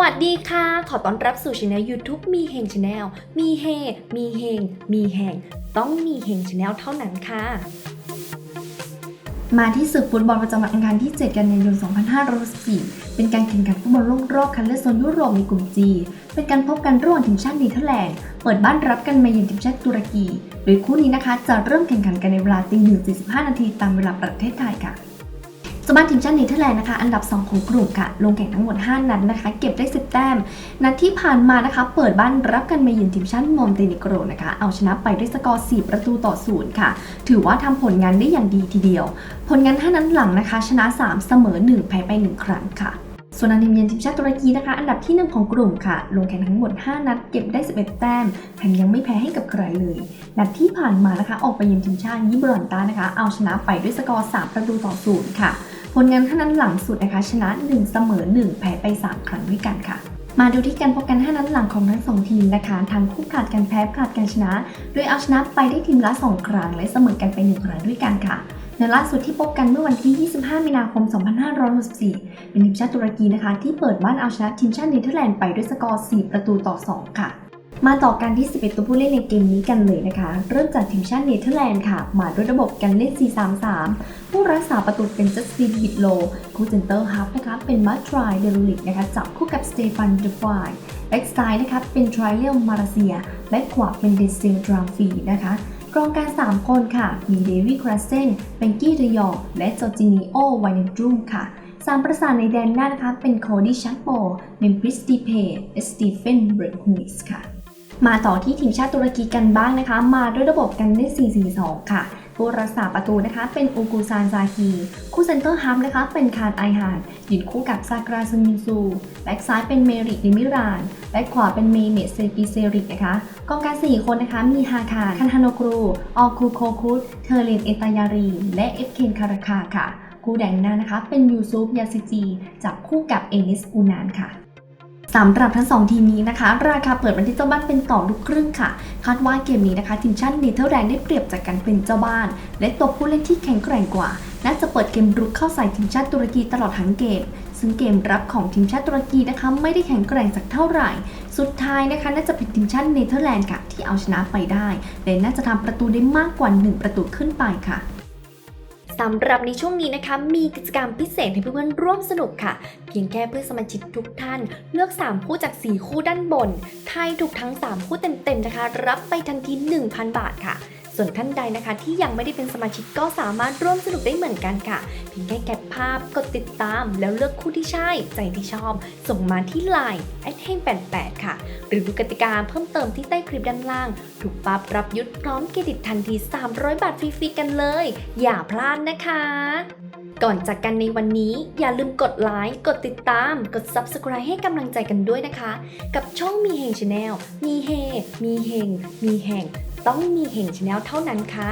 วัสดีค่ะ ขอต้อนรับสู่ช anel YouTube มีเฮงช anel มีเฮ มีเฮง มีแหงต้องมีเฮงช anel เท่านั้นค่ะ มาที่ศึกฟุตบอลประจำวันอังคารที่ 7 กันยายน 2564เป็นการแข่งขันฟุตบอลโลกรอบคัดเลือกโซนยุโรปในกลุ่ม G เป็นการพบกันระหว่างทีมชาติเนเธอร์แลนด์ เปิดบ้านรับกันมาเยือนทีมชาติตุรกี โดยคู่นี้นะคะจะเริ่มแข่งขันกันในเวลาตี1.45 นาทีตามเวลาประเทศไทยค่ะ สมาทีมชาติเนเธอร์แลนด์นะคะอันดับ 2 ของกลุ่มค่ะ ลงแข่งทั้งหมด 5 นัดนะคะ เก็บได้ 10 แต้ม นัดที่ผ่านมานะคะ เปิดบ้านรับกันมาเยือนทีมชาติมอนเตเนโกรนะคะ เอาชนะไปด้วยสกอร์ 4 ประตูต่อ0ค่ะ ถือว่าทำผลงานได้อย่างดีทีเดียว ผลงาน 5 นัดหลังนะคะ ชนะ 3 เสมอ 1 แพ้ไป 1 ครั้งค่ะส่วนอันทีมเยือนทีมชาติตุรกีนะคะ อันดับที่ 1 ของกลุ่มค่ะ ลงแข่งทั้งหมด 5 นัด เก็บได้ 11 แต้มแถมยังไม่แพ้ให้กับใครเลย นัดที่ผ่านมานะคะ ออกไปเยือนทีมชาติยิบรอนตานะคะ เอาชนะไปด้วยสกอร์ 3 ประตูต่อ0ค่ะ ผลงานท่านั้นหลังสุดนะคะชนะ 1 เสมอ 1 แพ้ไป 3 ครั้งด้วยกันค่ะ มาดูที่การพบกัน5นัดหลังของทั้ง2ทีมนะคะทางคู่ขาดกันแพ้ขาดกันชนะ โดยเอาชนะไปได้ทีมละ 2 ครั้งและเสมอกันไป 1 ครั้งด้วยกันค่ะในล่าสุดที่พบกันเมื่อวันที่ 25 มีนาคม 2564 เป็นทีมชาติตุรกีนะคะ ที่เปิดบ้านเอาชนะทีมชาติเนเธอร์แลนด์ไปด้วยสกอร์ 4 ประตูต่อ 2 ค่ะ มาต่อกันที่ 11 ตัวผู้เล่นในเกมนี้กันเลยนะคะ เริ่มจากทีมชาติเนเธอร์แลนด์ค่ะ มาด้วยระบบการเล่น 4-3-3 ผู้รักษาประตูเป็นจัสตินบิดโล คู่เซนเตอร์ฮับนะคะเป็นมาทรายเดลูลิกนะคะจับคู่กับสเตฟานเดฟายแบ็กซ้ายนะคะเป็นทริเลียลมาราเซีย แบ็กขวาเป็นเดซิลดรามฟีนะคะกองกลาง3 คนค่ะ มีเดวิดคราเซนเบนกี้เดยองและจอร์จินิโอไวเนดรูมค่ะสามประสานในแดนหน้านะคะเป็นโคดี้ชักโปเมมพริสตีเพและสตีเฟนเบรดฮูนิสค่ะ มาต่อที่ทีมชาติตุรกีกันบ้างนะคะ มาด้วยระบบการเล่น4-4-2 ค่ะ ผู้รักษาประตูนะคะ เป็นอูกูซานซาฮี คู่เซนเตอร์ฮับนะคะ เป็นคานไอฮานยืนคู่กับซากราซึมินซู แบ็กซ้ายเป็นเมริกดิมิราน แบ็กขวาเป็นเมเมเซกิเซริกนะคะ กองกลาง4คนนะคะ มีฮาคารคันฮานโกรู ออคูโคคุสเทอร์เลนเอตายารี และเอฟเคนคาราคาค่ะ คู่แดงหน้านะคะ เป็นยูซุฟยาซิจี จับคู่กับเอนิสอูนานค่ะ สำหรับทั้งสองทีมนี้นะคะ ราคาเปิดมาที่เจ้าบ้านเป็นต่อลูกครึ่งค่ะ คาดว่าเกมนี้นะคะทีมชาติเนเธอร์แลนด์ได้เปรียบจากการเป็นเจ้าบ้าน และตัวผู้เล่นที่แข็งแกร่งกว่าน่าจะเปิดเกมรุกเข้าใส่ทีมชาติตุรกีตลอดทั้งเกม ซึ่งเกมรับของทีมชาติตุรกีนะคะไม่ได้แข็งแกร่งสักเท่าไหร่ สุดท้ายนะคะน่าจะเป็นทีมชาติเนเธอร์แลนด์ค่ะที่เอาชนะไปได้และน่าจะทำประตูได้มากกว่า 1 ประตูขึ้นไปค่ะ สำหรับในช่วงนี้นะคะ มีกิจกรรมพิเศษให้เพื่อนๆร่วมสนุกค่ะ เพียงแค่เพื่อนสมาชิกทุกท่าน เลือก 3 คู่จาก 4 คู่ด้านบนทายถูกทั้ง 3 คู่เต็มๆนะคะ รับไปทันที 1,000 บาทค่ะ ส่วนท่านใดนะคะ ที่ยังไม่ได้เป็นสมาชิกก็สามารถร่วมสนุกได้เหมือนกันค่ะ เพียงแค่แคปภาพกดติดตาม แล้วเลือกคู่ที่ใช่ ใจที่ชอบ ส่งมาที่ Line แอดเฮง88ค่ะ หรือดูกติกาเพิ่มเติมที่ใต้คลิปด้านล่าง ถูกปั๊บรับยุทธพร้อมเครดิตทันที 300 บาทฟรีๆกันเลย อย่าพลาดนะคะก่อนจากกันในวันนี้อย่าลืมกดไลค์ กดติดตาม กด Subscribe ให้กำลังใจกันด้วยนะคะ กับช่องมีเฮงชาแนลมีเฮ มีเฮง มีแห่ง ต้องมีเห็นชาแนลเท่านั้นค่ะ